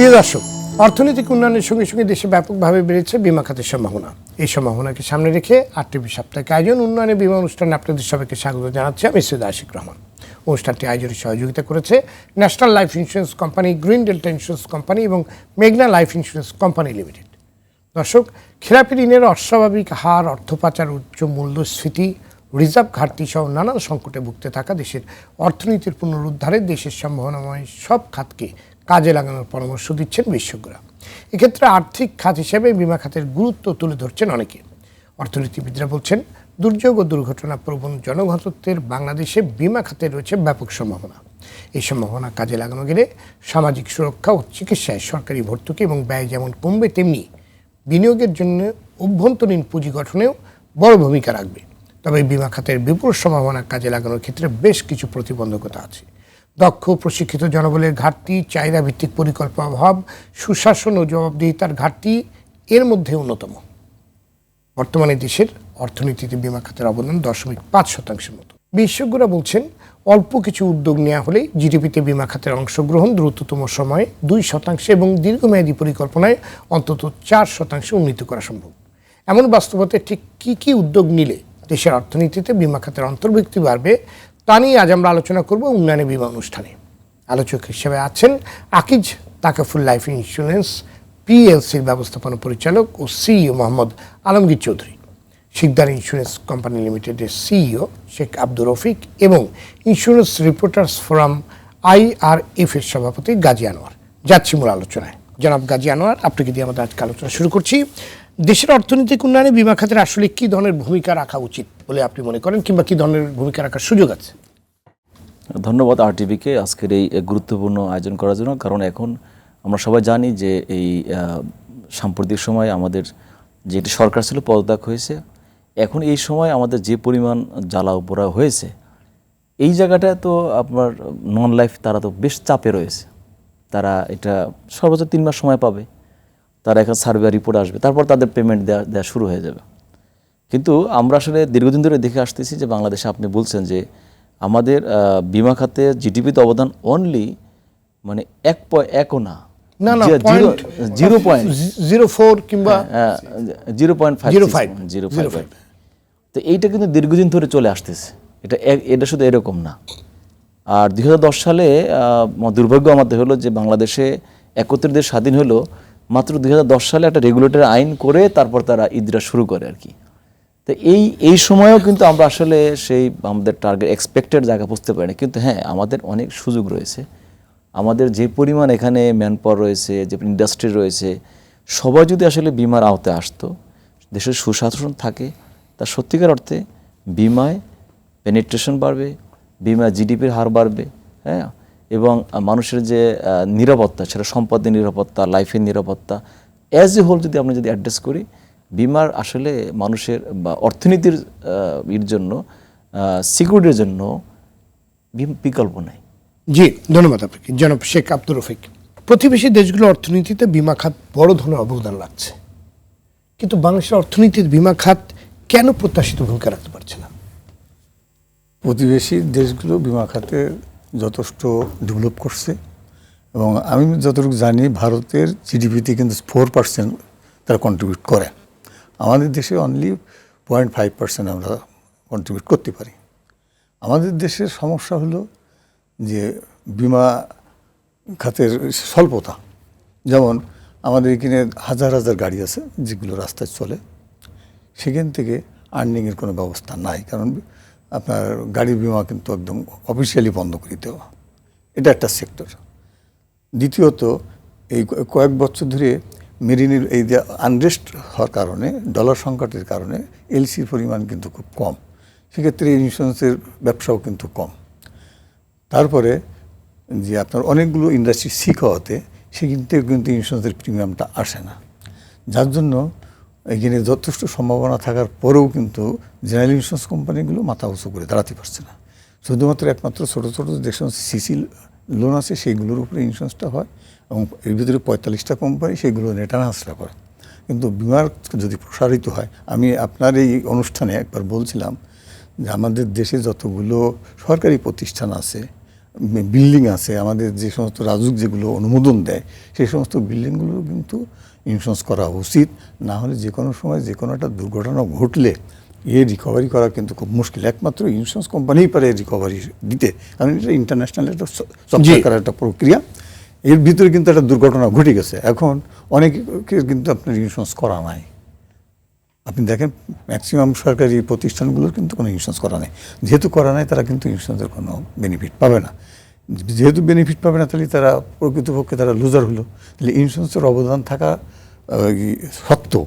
প্রিয় দর্শক, অর্থনৈতিক উন্নয়নের সঙ্গে সঙ্গে দেশে ব্যাপকভাবে বেড়েছে বিমা খাতের সম্ভাবনা। এই সম্ভাবনাকে সামনে রেখে আরটিভি সাপ্তাহিক আয়োজন উন্নয়নের বিমা অনুষ্ঠানে আপনাদের সবাইকে স্বাগত জানাচ্ছি আমি সৈয়দ আশিক রহমান। অনুষ্ঠানটি আয়োজনে সহযোগিতা করেছে national life insurance company, green delta insurance company এবং মেঘনা লাইফ ইন্স্যুরেন্স কোম্পানি লিমিটেড। দর্শক, খেলাপি ঋণের অস্বাভাবিক হার অর্থ পাচার উচ্চ মূল্যস্ফীতি, রিজার্ভ ঘাটতি সহ নানান সংকটে ভুগতে থাকা দেশের অর্থনীতির পুনরুদ্ধারে দেশের সম্ভাবনাময় সব খাতকে কাজে লাগানোর পরামর্শ দিচ্ছেন বিশেষজ্ঞরা। এক্ষেত্রে আর্থিক খাত হিসেবে বিমা খাতের গুরুত্ব তুলে ধরছেন অনেকে। অর্থনীতিবিদরা বলছেন, দুর্যোগ ও দুর্ঘটনা প্রবণ জনঘনত্বের বাংলাদেশে বিমা খাতে রয়েছে ব্যাপক সম্ভাবনা। এই সম্ভাবনা কাজে লাগানো গেলে সামাজিক সুরক্ষা ও চিকিৎসায় সরকারি ভর্তুকি এবং ব্যয় যেমন কমবে, তেমনি বিনিয়োগের জন্য অভ্যন্তরীণ পুঁজি গঠনেও বড় ভূমিকা রাখবে। তবে বিমা খাতের বিপুল সম্ভাবনা কাজে লাগানোর ক্ষেত্রে বেশ কিছু প্রতিবন্ধকতা আছে। দক্ষ প্রশিক্ষিত জনবলের ঘাটতি চাহিদা ভিত্তিক পরিকল্পনা অভাব, সুশাসন ও জবাবদিহিতার ঘাটতি এর মধ্যে অন্যতম। বর্তমানে দেশের অর্থনীতিতে বিমা খাতের অবদান দশমিক পাঁচ শতাংশের মতো। বিশেষজ্ঞরা বলছেন, অল্প কিছু উদ্যোগ নেওয়া হলেই জিডিপিতে বিমা খাতের অংশগ্রহণ দ্রুততম সময়ে দুই শতাংশে এবং দীর্ঘমেয়াদী পরিকল্পনায় অন্তত চার শতাংশে উন্নীত করা সম্ভব। এমন বাস্তবতায় ঠিক কী কী উদ্যোগ নিলে দেশের অর্থনীতিতে বিমা খাতের অন্তর্ভুক্তি বাড়বে তা নিয়ে আজ আমরা আলোচনা করব উন্নয়নে বিমা অনুষ্ঠানে। আলোচক হিসেবে আছেন আকিজ তাকাফুল লাইফ ইন্স্যুরেন্স, পিএলসির ব্যবস্থাপনা পরিচালক ও CEO Mohammad Alamgir Chowdhury. Sikdar insurance company লিমিটেডের সিইও শেখ আব্দুর রফিক এবং ইন্স্যুরেন্স রিপোর্টার্স ফোরাম আইআরএফ এর সভাপতি গাজী আনোয়ার। যাচ্ছি মূল আলোচনায়। জনাব গাজী আনোয়ার, আপনাকে দিয়ে আমাদের আজকে আলোচনা শুরু করছি। দেশের অর্থনৈতিক উন্নয়নে বিমা খাতের আসলে কী ধরনের ভূমিকা রাখা উচিত বলে আপনি মনে করেন? কিংবা কী ধরনের ভূমিকা রাখার সুযোগ আছে? ধন্যবাদ আরটিভিকে আজকের এই গুরুত্বপূর্ণ আয়োজন করার জন্য। কারণ এখন আমরা সবাই জানি যে এই সাম্প্রতিক সময় আমাদের যেটি সরকার ছিল পদত্যাগ হয়েছে। এখন এই সময় আমাদের যে পরিমাণ জ্বালা উপরা হয়েছে, এই জায়গাটা তো আপনার নন লাইফ তারা তো বেশ চাপে রয়েছে। তারা এটা সর্বোচ্চ তিন মাস সময় পাবে। তারা এখন সার্ভে রিপোর্ট আসবে তারপর তাদের পেমেন্ট দেওয়া দেওয়া শুরু হয়ে যাবে। কিন্তু আমরা আসলে দীর্ঘদিন ধরে দেখে আসতেছি যে বাংলাদেশে আপনি বলছেন যে আমাদের বিমা খাতে জিডিপিতে অবদান অনলি মানে এক পয় একও না। না না zero- zero zero point zero four কিংবা zero point five 0.5 zero five তো এইটা কিন্তু দীর্ঘদিন ধরে চলে আসতেছে। এটা এটা শুধু এরকম না। আর দুই হাজার দশ সালে দুর্ভাগ্য আমাদের হলো যে বাংলাদেশে একত্রিশ দেশ স্বাধীন হলো মাত্র দু হাজার দশ সালে একটা রেগুলেটর আইন করে তারপর তারা ঈদরা শুরু করে আর কি। তো এই এই সময়েও কিন্তু আমরা আসলে সেই আমাদের টার্গেট এক্সপেক্টেড জায়গা বুঝতে পারি না কিন্তু হ্যাঁ আমাদের অনেক সুযোগ রয়েছে। আমাদের যে পরিমাণ এখানে ম্যান পাওয়ার রয়েছে, যে ইন্ডাস্ট্রি রয়েছে, সবাই যদি আসলে বিমার আওতায় আসতো, দেশের সুশাসন থাকে, তা সত্যিকার অর্থে বিমায় পেনিট্রেশন বাড়বে বিমা জিডিপির হার বাড়বে হ্যাঁ? এবং মানুষের যে নিরাপত্তা সেটা সম্পদের নিরাপত্তা লাইফের নিরাপত্তা অ্যাজ এ হোল যদি আমরা যদি অ্যাড্রেস করি বিমার আসলে মানুষের বা অর্থনীতির এর জন্য সিকিউরিটির জন্য বিম- বিকল্প নাই। জি ধন্যবাদ আপনাকে। জনাব শেখ আব্দুর রফিক প্রতিবেশী দেশগুলো অর্থনীতিতে বিমা খাত বড় ধরনের অবদান লাগছে কিন্তু বাংলাদেশের অর্থনীতির বিমা খাত কেন প্রত্যাশিত ভূমিকা রাখতে পারছে না? প্রতিবেশী দেশগুলো বিমা খাতে যথেষ্ট ডেভেলপ করছে এবং আমি যতটুকু জানি ভারতের জিডিপিতে কিন্তু ফোর পার্সেন্ট তারা কন্ট্রিবিউট করে। আমাদের দেশে অনলি পয়েন্ট ফাইভ পার্সেন্ট আমরা কন্ট্রিবিউট করতে পারি। আমাদের দেশের সমস্যা হলো যে বিমা খাতের স্বল্পতা। যেমন আমাদের এখানে হাজার হাজার গাড়ি আছে যেগুলো রাস্তায় চলে। সেখান থেকে আর্নিংয়ের কোনো ব্যবস্থা নাই। কারণ আপনার গাড়ির বিমা কিন্তু একদম অফিসিয়ালি বন্ধ করে দেওয়া এটা একটা সেক্টর দ্বিতীয়ত, এই কয়েক বছর ধরে মেরিনের এই যে আনরেস্ট হওয়ার কারণে ডলার সংকটের কারণে এলসির পরিমাণ কিন্তু খুব কম। সেক্ষেত্রে ইন্স্যুরেন্সের ব্যবসাও কিন্তু কম। তারপরে যে আপনার অনেকগুলো ইন্ডাস্ট্রি শিখ হওয়াতে থেকে কিন্তু ইন্স্যুরেন্সের প্রিমিয়ামটা আসে না। যার জন্য এখানে যথেষ্ট সম্ভাবনা থাকার পরেও কিন্তু জেনারেল ইন্স্যুরেন্স কোম্পানিগুলো মাথা উঁচু করে দাঁড়াতে পারছে না। শুধুমাত্র একমাত্র ছোটো ছোটো যে সিসি লোন আছে, সেইগুলোর উপরে ইন্স্যুরেন্সটা হয় এবং এর ভিতরে পঁয়তাল্লিশটা কোম্পানি সেগুলো নেটানা হাসরা করে। কিন্তু বিমার যদি প্রসারিত হয়, আমি আপনার এই অনুষ্ঠানে একবার বলছিলাম যে আমাদের দেশে যতগুলো সরকারি প্রতিষ্ঠান আছে, বিল্ডিং আছে, আমাদের যে সমস্ত রাজুক যেগুলো অনুমোদন দেয়, সেই সমস্ত বিল্ডিংগুলো কিন্তু ইন্স্যুরেন্স করা উচিত। না হলে যে কোনো সময় যে কোনো একটা দুর্ঘটনা ঘটলে এ রিকভারি করা কিন্তু খুব মুশকিল। একমাত্র ইন্স্যুরেন্স কোম্পানিই পারে রিকভারি দিতে। কারণ এটা ইন্টারন্যাশনাল একটা চক্রাকার একটা প্রক্রিয়া। এর ভিতরে কিন্তু একটা দুর্ঘটনা ঘটে গেছে। এখন অনেকের কিন্তু আপনার ইন্স্যুরেন্স করা নাই। আপনি দেখেন ম্যাক্সিমাম সরকারি প্রতিষ্ঠানগুলোর কিন্তু কোনো ইন্স্যুরেন্স করা নেই। যেহেতু করা নাই তারা কিন্তু ইন্স্যুরেন্সের কোনো বেনিফিট পাবে না। যেহেতু বেনিফিট পাবে না, তাহলে তারা প্রকৃতপক্ষে তারা লুজার হলো। তাহলে ইন্স্যুরেন্সের অবদান থাকা সত্ত্বেও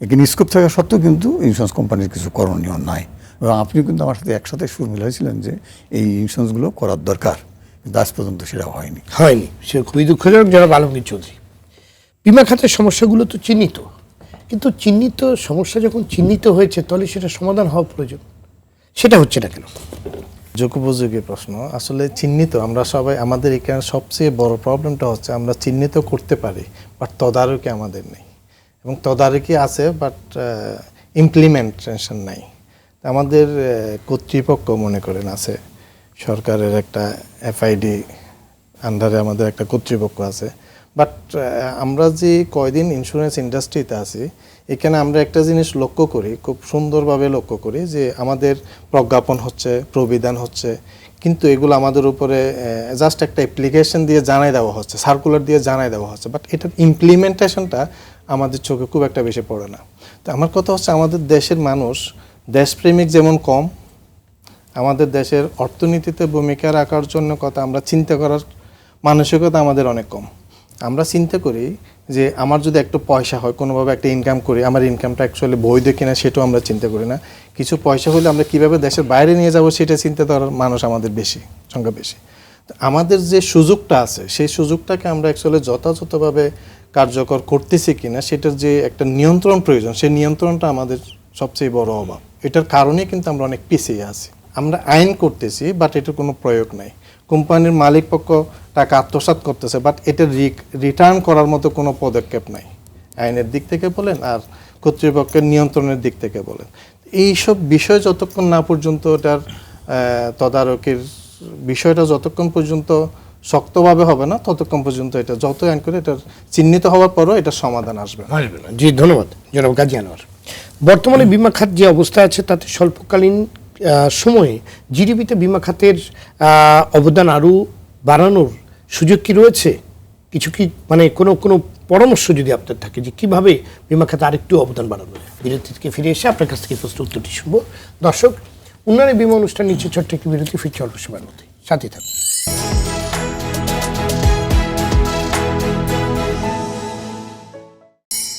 এখানে স্কোপ থাকা সত্ত্বেও কিন্তু ইন্স্যুরেন্স কোম্পানির কিছু করণীয় নাই। এবং আপনি কিন্তু আমার সাথে একসাথে সুর মিলাইছিলেন যে এই ইন্স্যুরেন্সগুলো করার দরকার। কিন্তু আজ পর্যন্ত সেটা হয়নি। হয়নি। সে খুবই দুঃখজনক যারা আলমগীর চৌধুরী। বিমা খাতের সমস্যাগুলো তো চিহ্নিত। কিন্তু চিহ্নিত সমস্যা যখন চিহ্নিত হয়েছে, তাহলে সেটা সমাধান হওয়া প্রয়োজন। সেটা হচ্ছে না কেন? যোগোপযোগী প্রশ্ন। আসলে চিহ্নিত, আমরা সবাই, আমাদের এখানে সবচেয়ে বড় প্রবলেমটা হচ্ছে আমরা চিহ্নিত করতে পারি বাট তদারকি আমাদের নেই। এবং তদারকি আছে বাট ইমপ্লিমেন্টেশন নাই। আমাদের কর্তৃপক্ষ মনে করেন আছে, সরকারের একটা এফআইডি আন্ডারে আমাদের একটা কর্তৃপক্ষ আছে। বাট আমরা যে কয়দিন ইন্স্যুরেন্স ইন্ডাস্ট্রিতে আছি এখানে আমরা একটা জিনিস লক্ষ্য করি, খুব সুন্দরভাবে লক্ষ্য করি যে আমাদের প্রজ্ঞাপন হচ্ছে, প্রবিধান হচ্ছে, কিন্তু এগুলো আমাদের উপরে জাস্ট একটা অ্যাপ্লিকেশন দিয়ে জানাই দেওয়া হচ্ছে সার্কুলার দিয়ে জানাই দেওয়া হচ্ছে বাট এটার ইমপ্লিমেন্টেশনটা আমাদের চোখে খুব একটা বেশি পড়ে না। তো আমার কথা হচ্ছে আমাদের দেশের মানুষ, দেশপ্রেমিক যেমন কম, আমাদের দেশের অর্থনীতিতে ভূমিকা রাখার জন্য কথা আমরা চিন্তা করার মানসিকতা আমাদের অনেক কম। আমরা চিন্তা করি যে আমার যদি একটু পয়সা হয়, কোনোভাবে একটা ইনকাম করি, আমার ইনকামটা অ্যাকচুয়ালি বৈধ কিনা সেটাও আমরা চিন্তা করি না। কিছু পয়সা হলে আমরা কীভাবে দেশের বাইরে নিয়ে যাব সেটা চিন্তা করার মানুষ আমাদের বেশি, সংখ্যা বেশি। আমাদের যে সুযোগটা আছে, সেই সুযোগটাকে আমরা অ্যাকচুয়ালি যথাযথভাবে কার্যকর করতেছি কিনা, সেটার যে একটা নিয়ন্ত্রণ প্রয়োজন, সেই নিয়ন্ত্রণটা আমাদের সবচেয়ে বড় অভাব। এটার কারণে কিন্তু আমরা অনেক পিছিয়ে আছি। আমরা আইন করতেছি বাট এটার কোনো প্রয়োগ নাই। কোম্পানির মালিক পক্ষ টাকা আত্মসাৎ করতেছে বাট এটা রিটার্ন করার মতো কোনো পদক্ষেপ নাই। আইনের দিক থেকে বলেন আর কর্তৃপক্ষের নিয়ন্ত্রণের দিক থেকে বলেন। এইসব বিষয় যতক্ষণ না পর্যন্ত এটার তদারকির বিষয়টা যতক্ষণ পর্যন্ত শক্তভাবে হবে না ততক্ষণ পর্যন্ত এটা যত আইন করে এটার চিহ্নিত হওয়ার পরও এটা সমাধান আসবে না। জি ধন্যবাদ। জনাব গাজী আনোয়ার। বর্তমানে বিমা খাত যে অবস্থা আছে তাতে স্বল্পকালীন সময়ে জিডিপিতে বিমা খাতের অবদান আরও বাড়ানোর সুযোগ কি রয়েছে? কিছু কি মানে কোনো কোনো পরামর্শ যদি আপনার থাকে যে কীভাবে বিমা খাতে আরেকটু অবদান বাড়ানো যায়? বিরতি থেকে ফিরে এসে আপনার কাছ থেকে প্রশ্ন উত্তরটি শুনব। দর্শক, উন্নয়নের বিমা অনুষ্ঠান নিচে ছোট্ট একটি বিরতি, ফিরছে অল্প সময়ের মধ্যে। সাথে থাকুন।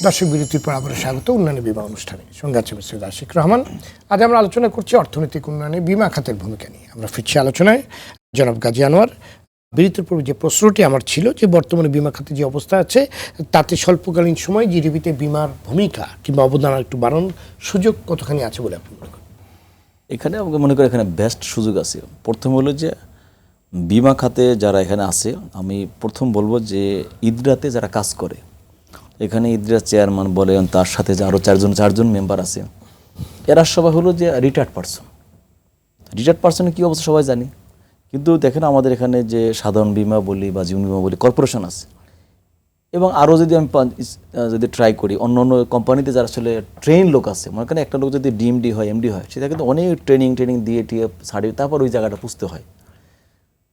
দর্শক বিরতির পর আবার স্বাগত উন্নয়নের বিমা অনুষ্ঠানে। সঙ্গে আছে মিস্টার আশিক রহমান। আজ আমরা আলোচনা করছি অর্থনৈতিক উন্নয়নে বিমা খাতের ভূমিকা নিয়ে। আমরা ফিরছি আলোচনায়। জনাব গাজী আনোয়ার, বিরতির পূর্বে যে প্রশ্নটি আমার ছিল যে বর্তমানে বিমা খাতে যে অবস্থা আছে, তাতে স্বল্পকালীন সময় জিডিপিতে বিমার ভূমিকা কিংবা অবদান একটু বাড়ানোর সুযোগ কতখানি আছে বলে আপনি মনে করেন? এখানে আমাকে মনে করি এখানে বেস্ট সুযোগ আছে। প্রথম হলো যে বিমা খাতে যারা এখানে আছে, আমি প্রথম বলব যে ইদরাতে যারা কাজ করে এখানে ইদরা চেয়ারম্যান বলেন, তার সাথে যে আরও চারজন চারজন মেম্বার আছে। এরা সবাই হলো যে রিটায়ার্ড পার্সন রিটায়ার্ড পার্সনের কী অবস্থা সবাই জানি। কিন্তু দেখেন আমাদের এখানে যে সাধারণ বিমা বলি বা জীবন বিমা বলি কর্পোরেশন আছে। এবং আরও যদি আমি যদি ট্রাই করি, অন্য অন্য কোম্পানিতে যারা আসলে ট্রেন লোক আছে, মনে করেন একটা লোক যদি ডিএমডি হয় এমডি হয়, সেটা কিন্তু অনেক ট্রেনিং ট্রেনিং দিয়ে টিয়ে ছাড়িয়ে তারপর ওই জায়গাটা পুষতে হয়।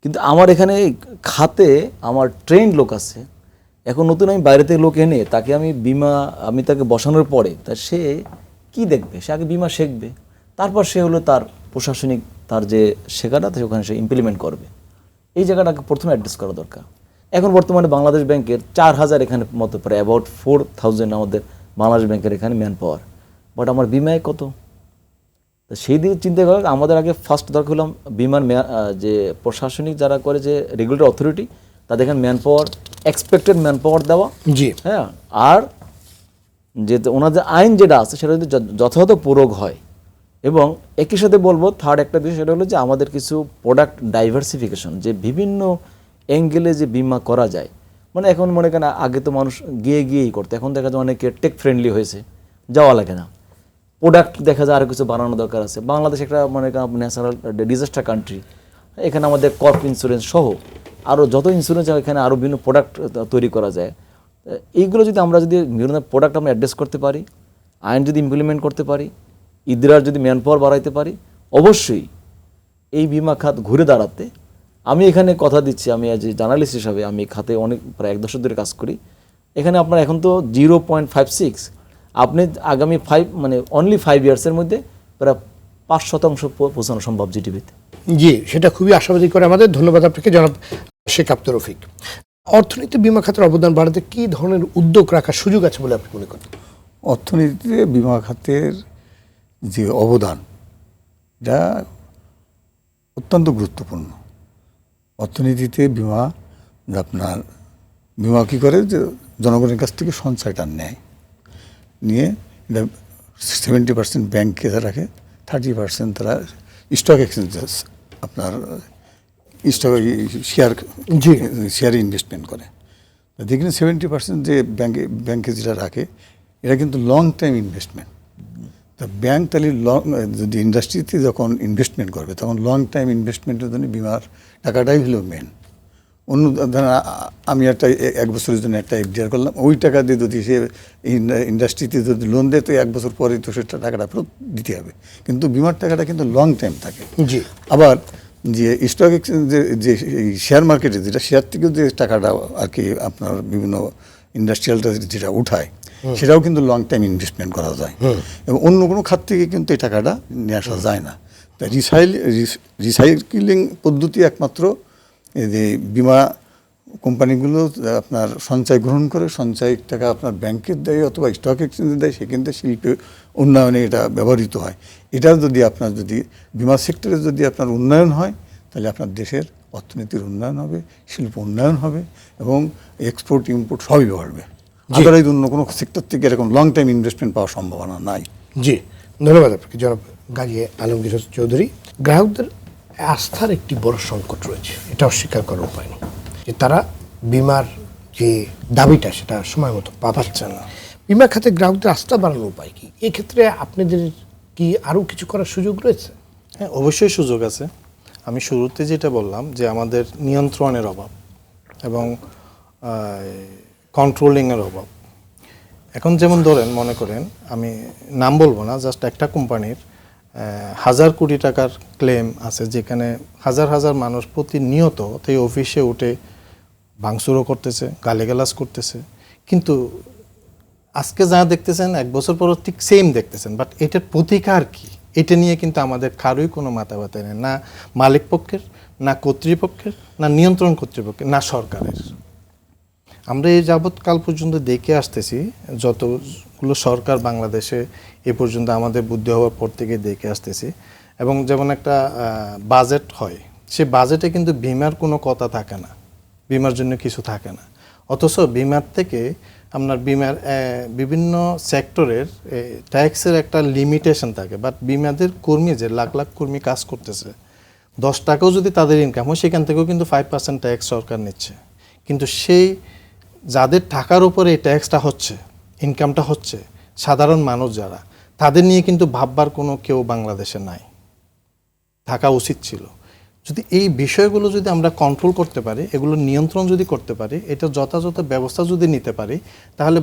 কিন্তু আমার এখানে খাতে আমার ট্রেন লোক আছে এখন নতুন আমি বাইরে থেকে লোক এনে তাকে আমি বিমা, আমি তাকে বসানোর পরে তা সে কি দেখবে? সে আগে বিমা শিখবে। তারপর সে হলো তার প্রশাসনিক, তার যে শেখাটা ওখানে সে ইমপ্লিমেন্ট করবে। এই জায়গাটাকে প্রথমে অ্যাড্রেস করা দরকার। এখন বর্তমানে বাংলাদেশ ব্যাংকের চার হাজার এখানে মতো প্রায় অ্যাবাউট ফোর থাউজেন্ড আমাদের বাংলাদেশ ব্যাংকের এখানে ম্যান পাওয়ার বাট আমার বিমায় কত? তো সেই দিকে চিন্তা করে আমাদের আগে ফার্স্ট দরকার হলাম বিমান মে- যে প্রশাসনিক যারা করে যে রেগুলেটর অথরিটি তাদের এখানে man power expected man power দেওয়া। জি। হ্যাঁ? আর যে ওনাদের আইন যেটা আছে সেটা যদি যথাযথ প্রয়োগ হয় এবং একই সাথে বলব থার্ড একটা বিষয় সেটা হলো যে আমাদের কিছু প্রোডাক্ট ডাইভার্সিফিকেশন যে বিভিন্ন অ্যাঙ্গেলে যে বিমা করা যায়। মানে এখন মনে করেন আগে তো মানুষ গিয়ে গিয়েই করতো এখন দেখা যায় অনেকে টেক ফ্রেন্ডলি হয়েছে যাওয়া লাগে না। প্রোডাক্ট দেখা যায় আরও কিছু বানানো দরকার আছে। বাংলাদেশ একটা মনে করেন ন্যাচারাল ডিজাস্টার কান্ট্রি এখানে আমাদের কর্প ইন্স্যুরেন্স সহ আরও যত ইন্স্যুরেন্স এখানে আরও বিভিন্ন প্রোডাক্ট তৈরি করা যায়। এইগুলো যদি আমরা যদি বিভিন্ন প্রোডাক্ট আমরা অ্যাড্রেস করতে পারি, আইন যদি ইমপ্লিমেন্ট করতে পারি, ইদরার যদি ম্যান পাওয়ার বাড়াইতে পারি, অবশ্যই এই বিমা খাত ঘুরে দাঁড়াতে আমি এখানে কথা দিচ্ছি, আমি এ জার্নালিস্ট হিসাবে আমি খাতে অনেক, প্রায় এক দশক ধরে কাজ করি। এখানে আপনার এখন তো জিরো পয়েন্ট ফাইভ সিক্স আপনি আগামী ফাইভ মানে অনলি ফাইভ ইয়ার্সের মধ্যে প্রায় পাঁচ শতাংশ পৌঁছানো সম্ভব জিডিপিতে জি সেটা খুবই আশাবাদী করে আমাদের। ধন্যবাদ আপনাকে জনাব শেখ আব্দুর রফিক। অর্থনীতি বিমা খাতের অবদান বাড়াতে কি ধরনের উদ্যোগ রাখার সুযোগ আছে বলে আপনি মনে করেন? অর্থনীতিতে বিমা খাতের যে অবদান যা অত্যন্ত গুরুত্বপূর্ণ। অর্থনীতিতে বিমা আপনার বিমা কী করে যে জনগণের কাছ থেকে সঞ্চয়টা নেয় নিয়ে এটা সেভেন্টি পার্সেন্ট ব্যাংকে রাখে। থার্টি পার্সেন্ট তারা স্টক এক্সচেঞ্জেস আপনার স্টক শেয়ার জি। শেয়ারে ইনভেস্টমেন্ট করে। দেখবেন সেভেন্টি পার্সেন্ট যে ব্যাংকে ব্যাংকে যেটা রাখে এটা কিন্তু লং টাইম ইনভেস্টমেন্ট তা ব্যাংক তাহলে লং যদি ইন্ডাস্ট্রিতে যখন ইনভেস্টমেন্ট করবে তখন লং টাইম ইনভেস্টমেন্টের জন্য বিমার টাকাটাই হলো মেন অন্য ধরেন আমি একটা এক বছরের জন্য একটা এফডিআর করলাম। ওই টাকা দিয়ে যদি সে ইন্ডাস্ট্রিতে যদি লোন দেয় তো এক বছর পরে তো সেটা টাকাটা ফেরত দিতে হবে। কিন্তু বিমার টাকাটা কিন্তু লং টাইম থাকে। জি। আবার যে স্টক এক্সচেঞ্জে যে শেয়ার মার্কেটে যেটা শেয়ার থেকেও যে টাকাটা আর কি আপনার বিভিন্ন ইন্ডাস্ট্রিয়ালটা যেটা উঠায় সেটাও কিন্তু লং টাইম ইনভেস্টমেন্ট করা যায়। এবং অন্য কোনো খাত থেকে কিন্তু এই টাকাটা নিয়ে আসা যায় না। তা রিসাইল রিসাইক্লিং পদ্ধতি একমাত্র যে বিমা কোম্পানিগুলো আপনার সঞ্চয় গ্রহণ করে সঞ্চয় টাকা আপনার ব্যাংকের দেয় অথবা স্টক এক্সচেঞ্জে দেয় সেখান থেকে শিল্পে উন্নয়নে এটা ব্যবহৃত হয়। এটা যদি আপনার যদি বিমা সেক্টরে যদি আপনার উন্নয়ন হয় তাহলে আপনার দেশের অর্থনীতির উন্নয়ন হবে শিল্প উন্নয়ন হবে এবং এক্সপোর্ট ইম্পোর্ট সবই বাড়বে। আদারওয়াইজ অন্য কোনো সেক্টর থেকে এরকম লং টাইম ইনভেস্টমেন্ট পাওয়ার সম্ভাবনা নাই। জি ধন্যবাদ আপনাকে। জনাব গাজী আলমগীর চৌধুরী। গ্রাহকদের আস্থার একটি বড় সংকট রয়েছে। এটা অস্বীকার করার উপায় নেই। যে তারা বিমার যে দাবিটা, সেটা সময় মতো পাচ্ছে না। বিমা খাতে গ্রাহকদের আস্থা বাড়ানোর উপায় কি? এক্ষেত্রে আপনাদের কি আরও কিছু করার সুযোগ রয়েছে? হ্যাঁ অবশ্যই সুযোগ আছে। আমি শুরুতে যেটা বললাম যে আমাদের নিয়ন্ত্রণের অভাব এবং কন্ট্রোলিংয়ের অভাব। এখন যেমন ধরেন, মনে করেন, আমি নাম বলব না, জাস্ট একটা কোম্পানির হাজার কোটি টাকার ক্লেম আছে যেখানে হাজার হাজার মানুষ প্রতিনিয়ত সেই অফিসে উঠে ভাঙচুরও করতেছে, গালিগালাজ করতেছে। কিন্তু আজকে যা দেখতেছেন, এক বছর পর ঠিক সেম দেখতেছেন। বাট এটার প্রতিকার কি? এটা নিয়ে কিন্তু আমাদের কারোই কোনো মাথা ব্যথা নেই। না মালিক পক্ষের, না কর্তৃপক্ষের, না নিয়ন্ত্রণ কর্তৃপক্ষের, না সরকারের। আমরা এই যাবৎকাল পর্যন্ত দেখে আসতেছি যতগুলো সরকার বাংলাদেশে এ পর্যন্ত আমাদের বুদ্ধি হওয়ার পর থেকে দেখে আসতেছি। এবং যেমন একটা বাজেট হয়, সে বাজেটে কিন্তু বিমার কোনো কথা থাকে না। বিমার জন্য কিছু থাকে না। অথচ বিমার থেকে আপনার বিমার বিভিন্ন সেক্টরের ট্যাক্সের একটা লিমিটেশন থাকে। বাট বিমাদের কর্মী যে লাখ লাখ কর্মী কাজ করতেছে, দশ টাকাও যদি তাদের ইনকাম হয়, সেখান থেকেও কিন্তু ফাইভ পার্সেন্ট ট্যাক্স সরকার নিচ্ছে। কিন্তু সেই যাদের টাকার উপরে এই ট্যাক্সটা হচ্ছে ইনকামটা হচ্ছে, সাধারণ মানুষ যারা তাদের নিয়ে কিন্তু ভাববার কোনো কেউ বাংলাদেশে নাই। থাকা উচিত ছিল। যদি এই বিষয়গুলো যদি আমরা কন্ট্রোল করতে পারি এগুলো নিয়ন্ত্রণ যদি করতে পারি এটা যথাযথ ব্যবস্থা যদি নিতে পারি, তাহলে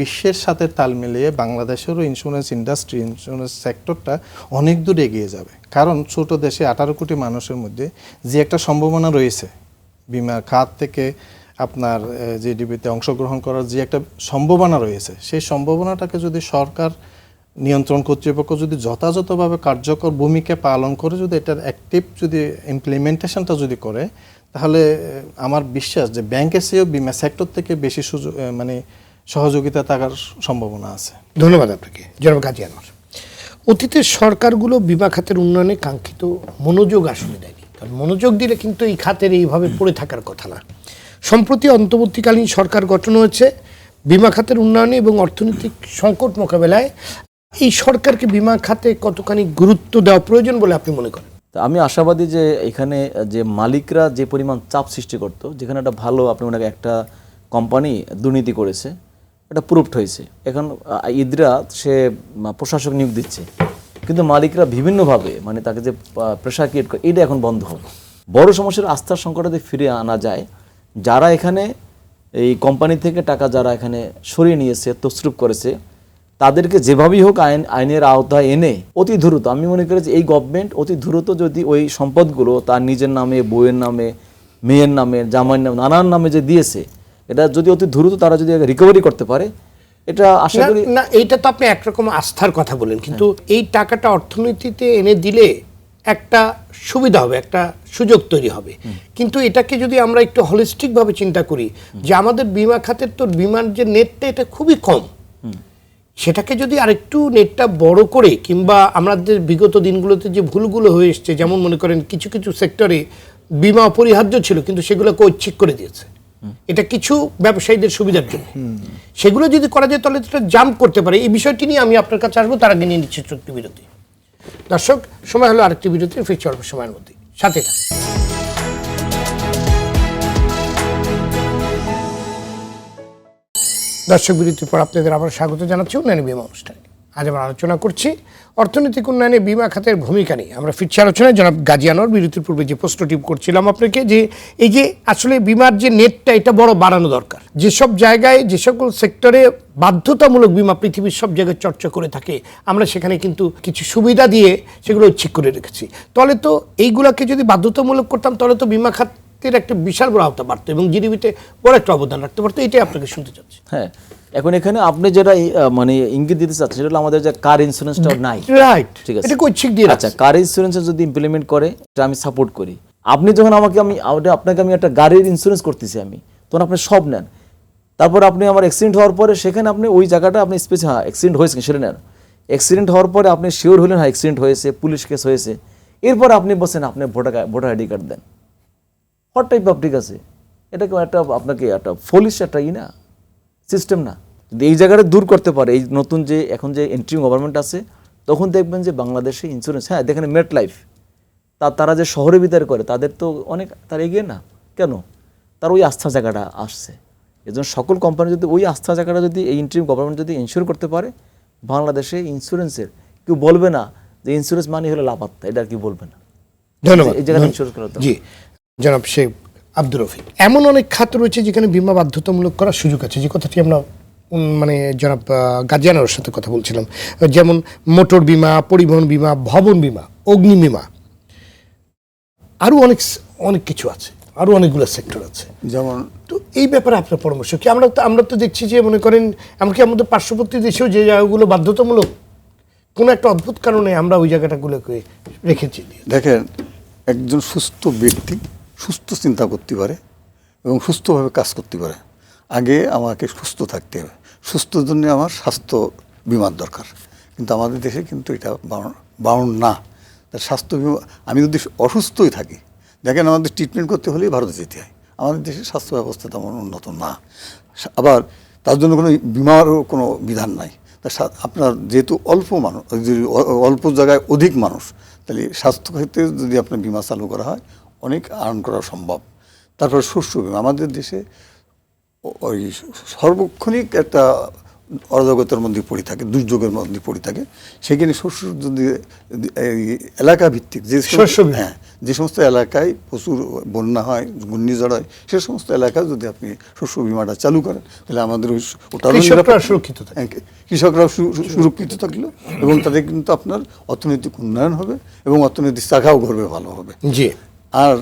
বিশ্বের সাথে তাল মিলিয়ে বাংলাদেশেরও ইন্স্যুরেন্স ইন্ডাস্ট্রি ইন্স্যুরেন্স সেক্টরটা অনেক দূর এগিয়ে যাবে। কারণ ছোট দেশে আঠারো কোটি মানুষের মধ্যে যে একটা সম্ভাবনা রয়েছে বিমা খাত থেকে আপনার জিডিপিতে অংশগ্রহণ করার যে একটা সম্ভাবনা রয়েছে, সেই সম্ভাবনাটাকে যদি সরকার নিয়ন্ত্রণ কর্তৃপক্ষ যদি যথাযথভাবে কার্যকর ভূমিকা পালন করে যদি এটার অ্যাক্টিভ যদি ইমপ্লিমেন্টেশনটা যদি করে তাহলে আমার বিশ্বাস যে ব্যাংকের চেয়েও বিমা সেক্টর থেকে বেশি সুযোগ মানে সহযোগিতা থাকার সম্ভাবনা আছে। ধন্যবাদ আপনাকে। জনাব গাজী আনোয়ার। অতীতের সরকারগুলো বিমা খাতের উন্নয়নে কাঙ্ক্ষিত মনোযোগ আসলে দেয়নি। কারণ মনোযোগ দিলে কিন্তু এই খাতের এইভাবে পড়ে থাকার কথা না। সম্প্রতি অন্তর্বর্তীকালীন সরকার গঠন হয়েছে বিমা খাতের উন্নয়নে এবং অর্থনৈতিক সংকট মোকাবেলায় এই সরকারকে বিমা খাতে কতখানি গুরুত্ব দেওয়া প্রয়োজন বলে আপনি মনে করেন? আমি আশাবাদী যে এখানে, যে মালিকরা যে পরিমাণ চাপ সৃষ্টি করতো, যেখানে একটা ভালো, আপনি মনে একটা কোম্পানি দুর্নীতি করেছে, এটা প্রুফড হয়েছে। এখন ইদরা, সে প্রশাসক নিয়োগ দিচ্ছে। কিন্তু মালিকরা বিভিন্নভাবে মানে তাকে যে প্রেশার ক্রিয়েট করে, এটা এখন বন্ধ হবে। বড় সমস্যার আস্থার সংকটে ফিরে আনা যায়, যারা এখানে এই কোম্পানি থেকে টাকা যারা এখানে সরিয়ে নিয়েছে তসরুপ করেছে তাদেরকে যেভাবেই হোক আইন আইনের আওতায় এনে অতি দ্রুত আমি মনে করি যে এই গভর্নমেন্ট অতি দ্রুত যদি ওই সম্পদগুলো তার নিজের নামে বইয়ের নামে মেয়ের নামে জামাইয়ের নামে নানান নামে যে দিয়েছে এটা যদি অতি দ্রুত তারা যদি রিকভারি করতে পারে এটা আশা করি না এইটা তো আপনি একরকম আস্থার কথা বলেন কিন্তু এই টাকাটা অর্থনীতিতে এনে দিলে একটা সুবিধা হবে একটা সুযোগ তৈরি হবে। কিন্তু এটাকে যদি আমরা একটু হলিস্টিকভাবে চিন্তা করি যে আমাদের বিমা খাতের তো বিমার যে নেটটা এটা খুবই কম। সেটাকে যদি আরেকটু নেটটা বড় করে কিংবা আমাদের বিগত দিনগুলোতে যে ভুলগুলো হয়ে এসছে, যেমন মনে করেন কিছু কিছু সেক্টরে বিমা অপরিহার্য ছিল, কিন্তু সেগুলোকে ঐচ্ছিক করে দিয়েছে। এটা কিছু ব্যবসায়ীদের সুবিধার জন্য। সেগুলো যদি করা যায়, তাহলে সেটা জাম্প করতে পারে। এই বিষয়টি নিয়ে আমি আপনার কাছে আসব, তার আগে নিয়ে নিচ্ছি ছোট্ট বিরতি। দর্শক, সময় হলো আরেকটি বিরতি ফিরছে অল্প সময়ের মধ্যে। সাথে। দর্শক বিরতির পর আপনাদের আবার স্বাগত জানাচ্ছি উন্নয়ন বিমা অনুষ্ঠানে। আজ আমরা আলোচনা করছি অর্থনৈতিক উন্নয়নে বিমা খাতের ভূমিকা নিয়ে। আমরা ফিরছি আলোচনায়, জনাব গাজিয়ানোর বিরতির পূর্বে যে প্রশ্নটি করছিলাম আপনাকে, যে এই যে আসলে বিমার যে নেটটা, এটা বড় বাড়ানো দরকার। যেসব জায়গায়, যে সকল সেক্টরে বাধ্যতামূলক বিমা পৃথিবীর সব জায়গায় চর্চা করে থাকে, আমরা সেখানে কিন্তু কিছু সুবিধা দিয়ে সেগুলো ঐচ্ছিক করে রেখেছি। তাহলে তো এইগুলাকে যদি বাধ্যতামূলক করতাম, তাহলে তো বিমা খাতের একটা বিশাল বড় আওতা বাড়তো এবং জিডিপিতে বড় একটা অবদান রাখতে পারতো এটাই আপনাকে শুনতে চাচ্ছি। হ্যাঁ এখন এখানে আপনি যেটা মানে ইঙ্গিত দিতে চাচ্ছেন সেটা হলো আমাদের যে কার ইন্স্যুরেন্সটা নাই। রাইট ঠিক আছে। এটা ঐচ্ছিক দিয়ে আচ্ছা কার ইন্স্যুরেন্স যদি ইমপ্লিমেন্ট করে এটা আমি সাপোর্ট করি। আপনি যখন আমাকে আমি আপনাকে আমি একটা গাড়ির ইন্স্যুরেন্স করতেছি আমি তখন আপনি সব নেন। তারপর আপনি আমার অ্যাক্সিডেন্ট হওয়ার পরে সেখানে আপনি ওই জায়গাটা আপনি স্পেস হ্যাঁ অ্যাক্সিডেন্ট হয়েছে সেটা নেন। অ্যাক্সিডেন্ট হওয়ার পরে আপনি শিওর হলেন হ্যাঁ অ্যাক্সিডেন্ট হয়েছে পুলিশ কেস হয়েছে। এরপর আপনি বসেন আপনি ভোটার ভোটার আইডি কার্ড দেন। হোয়াট টাইপ অফ ঠিক আছে। এটা কেউ একটা আপনাকে একটা ফলিশ একটা ই না সিস্টেম না। যদি এই জায়গাটা দূর করতে পারে এই নতুন যে এখন যে এন্ট্রি গভর্নমেন্ট আছে তখন দেখবেন যে বাংলাদেশে ইন্স্যুরেন্স হ্যাঁ দেখেন মেট লাইফ তা তারা যে শহরে বিদায় করে তাদের তো অনেক তার এগিয়ে না। কেন? তার ওই আস্থা জায়গাটা আসছে। এজন্য সকল কোম্পানি যদি ওই আস্থা জায়গাটা যদি এই ইন্ট্রিম গভর্নমেন্ট যদি ইনশিওর করতে পারে বাংলাদেশে ইন্স্যুরেন্সের কেউ বলবে না যে ইন্স্যুরেন্স মানি হলো লাপাত্তা এটা আর কি বলবে না। ধন্যবাদ। এই জায়গাটা ইন্স্যুরেন্স করা জি। জনাব শেখ আব্দুর রফিক। এমন অনেক খাত রয়েছে যেখানে বিমা বাধ্যতামূলক করার সুযোগ আছে যে কথাটি আমরা মানে জনাব গাজিয়ানোর সাথে কথা বলছিলাম। যেমন মোটর বিমা পরিবহন বিমা ভবন বিমা অগ্নি বিমা আরও অনেক অনেক কিছু আছে আরও অনেকগুলো সেক্টর আছে। যেমন? তো এই ব্যাপারে আপনার পরামর্শ কি? আমরা তো আমরা তো দেখছি যে মনে করেন এমনকি আমাদের পার্শ্ববর্তী দেশেও যে জায়গাগুলো বাধ্যতামূলক কোনো একটা অদ্ভুত কারণে আমরা ওই জায়গাটাগুলোকে রেখেছি। দেখেন একজন সুস্থ ব্যক্তি সুস্থ চিন্তা করতে পারে এবং সুস্থভাবে কাজ করতে পারে। আগে আমাকে সুস্থ থাকতে হবে। সুস্থর জন্য আমার স্বাস্থ্য বিমার দরকার। কিন্তু আমাদের দেশে কিন্তু এটা বারণ না। তার স্বাস্থ্য বিমা, আমি যদি অসুস্থই থাকি, দেখেন আমাদের ট্রিটমেন্ট করতে হলেই ভারতে যেতে হয়। আমাদের দেশের স্বাস্থ্য ব্যবস্থা তেমন উন্নত না। আবার তার জন্য কোনো বিমারও কোনো বিধান নাই। তা আপনার যেহেতু অল্প মানুষ অল্প জায়গায় অধিক মানুষ, তাহলে স্বাস্থ্য ক্ষেত্রে যদি আপনার বিমা চালু করা হয় অনেক আর্ন করা সম্ভব। তারপর শস্য বিমা। আমাদের দেশে ওই সর্বক্ষণিক একটা অরাজকতার মধ্যে পড়ে থাকে দুর্যোগের মধ্যে পড়ে থাকে। সেখানে শস্য যদি এলাকা ভিত্তিক যে শস্য হ্যাঁ যে সমস্ত এলাকায় প্রচুর বন্যা হয় ঘূর্ণিঝড় হয় সে সমস্ত এলাকায় যদি আপনি শস্য বিমাটা চালু করেন তাহলে আমাদের ওই ওটা সুরক্ষিত। হ্যাঁ, কৃষকরা সুরক্ষিত থাকল এবং তাদের কিন্তু আপনার অর্থনৈতিক উন্নয়ন হবে এবং অর্থনৈতিক শাখাও ঘুরবে ভালো হবে। জি। আর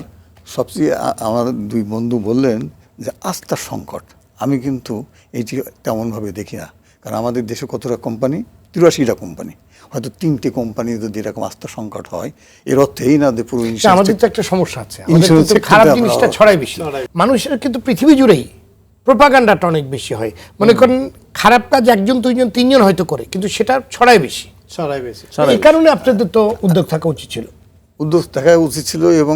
সবচেয়ে আমার দুই বন্ধু বললেন যে আস্থার সংকট। আমি কিন্তু এইটি তেমনভাবে দেখি না। কারণ আমাদের দেশে কতটা কোম্পানি? তিরাশিটা কোম্পানি। হয়তো তিনটে কোম্পানি যদি এরকম আস্থার সংকট হয় এর অর্থ এই না যে পুরো আমাদের তো একটা সমস্যা আছে। খারাপ জিনিসটা ছড়ায় বেশি। মানুষের কিন্তু পৃথিবী জুড়েই প্রপাগান্ডাটা অনেক বেশি হয়। মনে করেন খারাপ কাজ একজন দুইজন তিনজন হয়তো করে কিন্তু সেটা ছড়ায় বেশি। সরাই বেশি। এই কারণে আপনাদের তো উদ্যোগ থাকা উচিত ছিল। উদ্যোগ থাকা উচিত ছিল এবং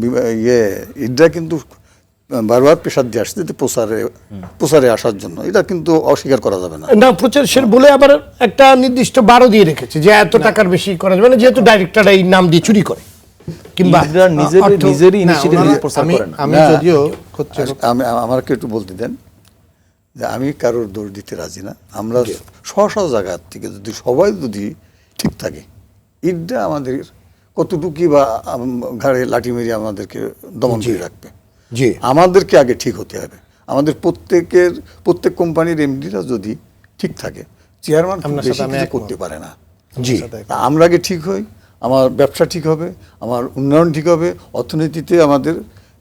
বিমা ইয়ে এটা কিন্তু বারবার প্রেশার দিয়ে আসছে যে প্রচারে প্রচারে আসার জন্য। এটা কিন্তু অস্বীকার করা যাবে না। না প্রচার সে বলে আবার একটা নির্দিষ্ট বারো দিয়ে রেখেছে যে এত টাকার বেশি করা যাবে না যেহেতু ডাইরেক্টর এই নাম দিয়ে চুরি করে। কিংবা ইন্দিরা নিজেরই ইনিশিয়েটিভ প্রচার আমি করে না। আমি যদিও আমি আমাকে একটু বলতে দেন যে আমি কারোর দোষ দিতে রাজি না। আমরা স্ব স্ব জায়গার থেকে যদি সবাই যদি ঠিক থাকে এটা আমাদের কতটুকু বা ঘাড়ে লাঠি মেরে আমাদেরকে দমন করে রাখবে? জি। আমাদেরকে আগে ঠিক হতে হবে। আমাদের প্রত্যেকের প্রত্যেক কোম্পানির এমডিরা যদি ঠিক থাকে চেয়ারম্যান। করতে পারে না। জি। তা আমরা আগে ঠিক হই আমার ব্যবসা ঠিক হবে আমার উন্নয়ন ঠিক হবে অর্থনীতিতে আমাদের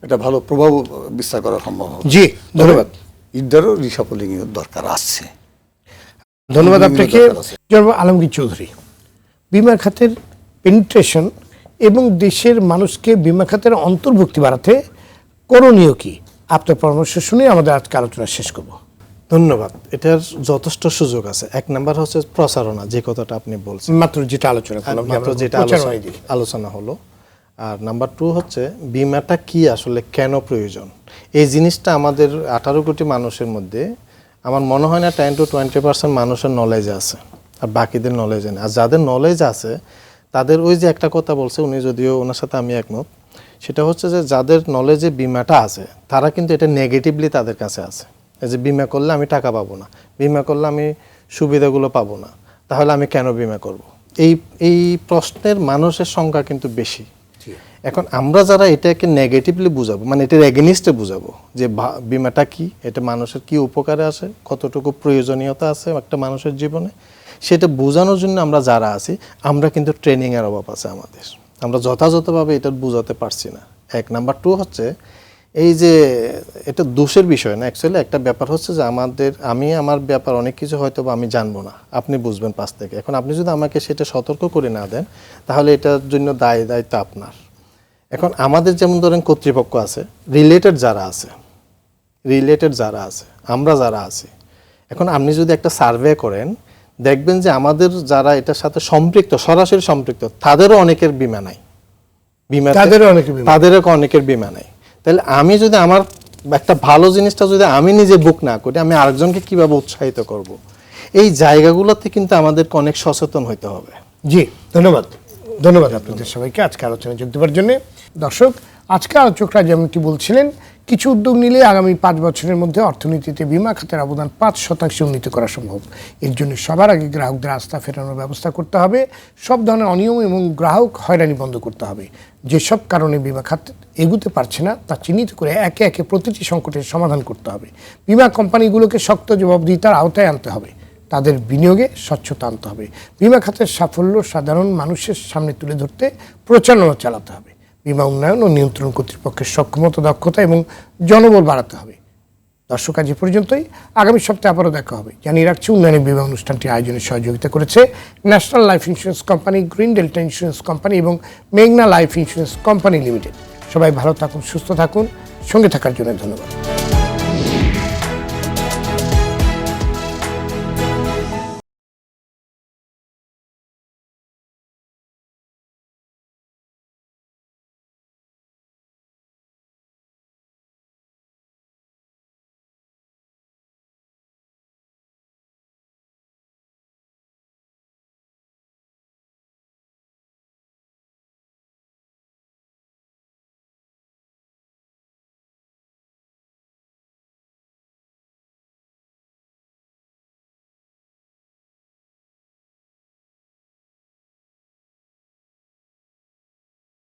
একটা ভালো প্রভাব বিস্তার করা সম্ভব হবে। জি ধন্যবাদ। ইডারও রিসাপোলিং এর দরকার আছে। ধন্যবাদ আপনাকে। আলমগীর চৌধুরী বিমা খাতের পেনিট্রেশন এবং দেশের মানুষকে বিমা খাতের অন্তর্ভুক্তি বাড়াতে করণীয় কি? আপনার পরামর্শ শুনে আমাদের আজকে আলোচনা শেষ করব। ধন্যবাদ। এটার যথেষ্ট সুযোগ আছে। এক নাম্বার হচ্ছে প্রচারণা যে কথাটা আপনি বলছেন। মাত্র যেটা আলোচনা মাত্র যেটা আলোচনা- আলোচনা হলো। আর নাম্বার টু হচ্ছে বিমাটা কি আসলে কেন প্রয়োজন? এই জিনিসটা আমাদের আঠারো কোটি মানুষের মধ্যে আমার মনে হয় না টেন টু টোয়েন্টি পার্সেন্ট মানুষের নলেজ আছে। আর বাকিদের নলেজ নেই। আর যাদের নলেজ আছে তাদের ওই যে একটা কথা বলছে উনি যদিও ওনার সাথে আমি একমত সেটা হচ্ছে যে যাদের নলেজে বিমাটা আছে তারা কিন্তু এটা নেগেটিভলি তাদের কাছে আছে। এই যে বিমা করলে আমি টাকা পাবো না বিমা করলে আমি সুবিধাগুলো পাবো না তাহলে আমি কেন বিমা করব? এই এই প্রশ্নের মানুষের সংখ্যা কিন্তু বেশি। এখন আমরা যারা এটাকে নেগেটিভলি বুঝাবো মানে এটার এগেনিস্টে বুঝাবো যে বিমাটা কি এটা মানুষের কি উপকারে আসে কতটুকু প্রয়োজনীয়তা আছে একটা মানুষের জীবনে সেটা বোঝানোর জন্য আমরা যারা আছি, আমরা কিন্তু ট্রেনিংয়ের অভাব আছে আমাদের। আমরা যথাযথভাবে এটা বোঝাতে পারছি না। এক নাম্বার টু হচ্ছে, এই যে এটা দোষের বিষয় না অ্যাকচুয়ালি একটা ব্যাপার হচ্ছে যে আমাদের, আমি আমার ব্যাপার অনেক কিছু হয়তো বা আমি জানব না। আপনি বুঝবেন পাশ থেকে। এখন আপনি যদি আমাকে সেটা সতর্ক করে না দেন, তাহলে এটার জন্য দায়, দায়িত্ব আপনার। এখন আমাদের যেমন ধরেন কর্তৃপক্ষ আছে রিলেটেড যারা আছে রিলেটেড যারা আছে, আমরা যারা আছি, এখন আপনি যদি একটা সার্ভে করেন দেখবেন যে আমাদের যারা এটার সাথে সম্পৃক্ত সরাসরি সম্পৃক্ত তাদেরও অনেকের বিমা নাই। বিমা তাদেরও অনেকের বীমা। তাদেরও অনেকের বিমা নাই। তাহলে আমি যদি আমার একটা ভালো জিনিসটা যদি আমি নিজে বুক না করি আমি আরেকজনকে কীভাবে উৎসাহিত করব। এই জায়গাগুলোতে কিন্তু আমাদেরকে অনেক সচেতন হতে হবে। জি ধন্যবাদ। ধন্যবাদ আপনাদের সবাইকে। আজকে আলোচনায় যোগ দেওয়ার জন্য দর্শক, আজকে আলোচকরা যেমনটি বলছিলেন, কিছু উদ্যোগ নিলে আগামী পাঁচ বছরের মধ্যে অর্থনীতিতে বিমা খাতের অবদান পাঁচ শতাংশ উন্নীত করা সম্ভব। এর জন্য সবার আগে গ্রাহকদের আস্থা ফেরানোর ব্যবস্থা করতে হবে। সব ধরনের অনিয়ম এবং গ্রাহক হয়রানি বন্ধ করতে হবে। যেসব কারণে বিমা খাত এগুতে পারছে না, তা চিহ্নিত করে একে একে প্রতিটি সংকটের সমাধান করতে হবে। বিমা কোম্পানিগুলোকে শক্ত জবাবদিহিতার আওতায় আনতে হবে। তাদের বিনিয়োগে স্বচ্ছতা আনতে হবে। বিমা খাতের সাফল্য সাধারণ মানুষের সামনে তুলে ধরতে প্রচারণা চালাতে হবে। বিমা উন্নয়ন ও নিয়ন্ত্রণ কর্তৃপক্ষের সক্ষমতা, দক্ষতা এবং জনবল বাড়াতে হবে। দর্শক, আজ পর্যন্তই। আগামী সপ্তাহে আবারও দেখা হবে। জানিয়ে রাখছি উন্নয়নের বিমা অনুষ্ঠানটি আয়োজনে সহযোগিতা করেছে national life insurance company, green delta insurance company এবং মেঘনা লাইফ ইন্স্যুরেন্স কোম্পানি লিমিটেড। সবাই ভালো থাকুন, সুস্থ থাকুন। সঙ্গে থাকার জন্য ধন্যবাদ।